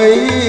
aí.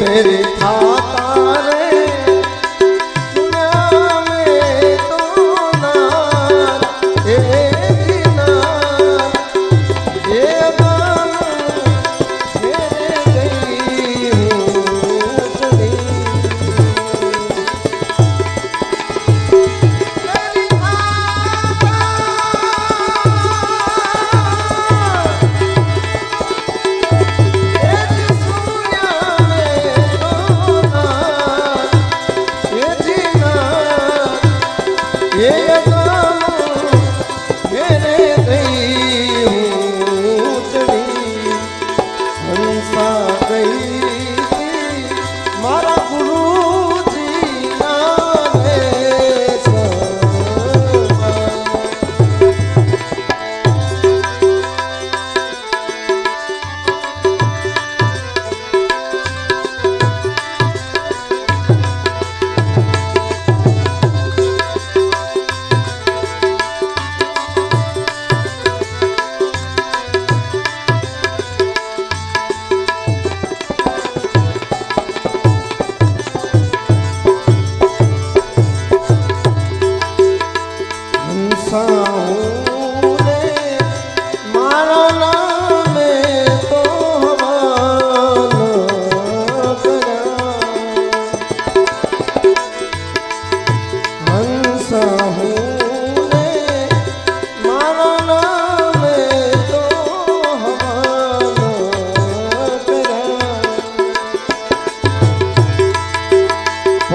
तेरे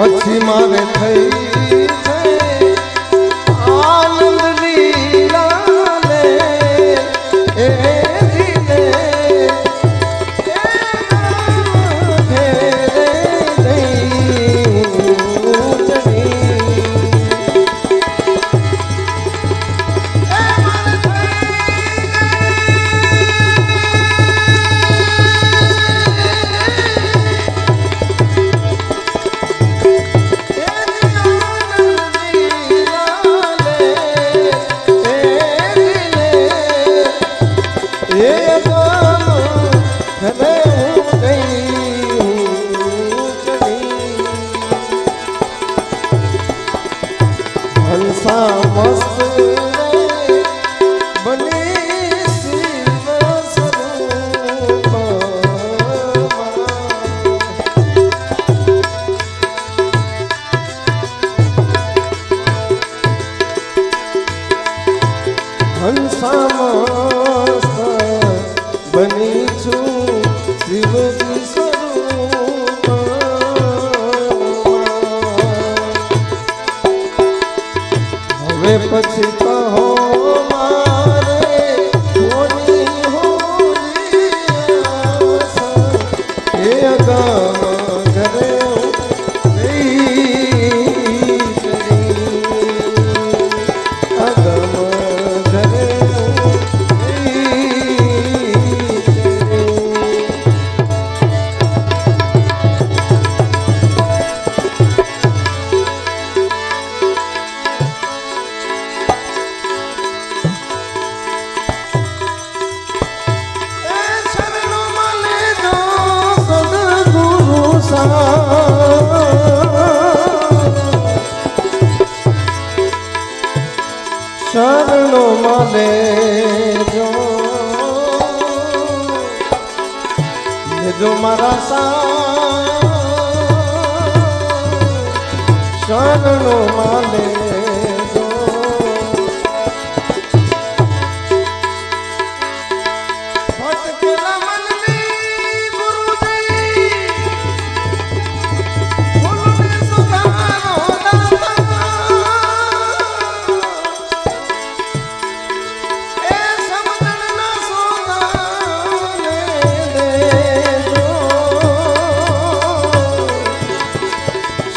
પછી મારે થઈ ભલે શરણો માલે જો. મારા સા શરણો માલે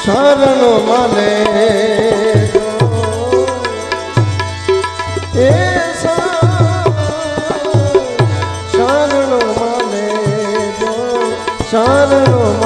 શરણો મને. એ શરણો મને. શરણો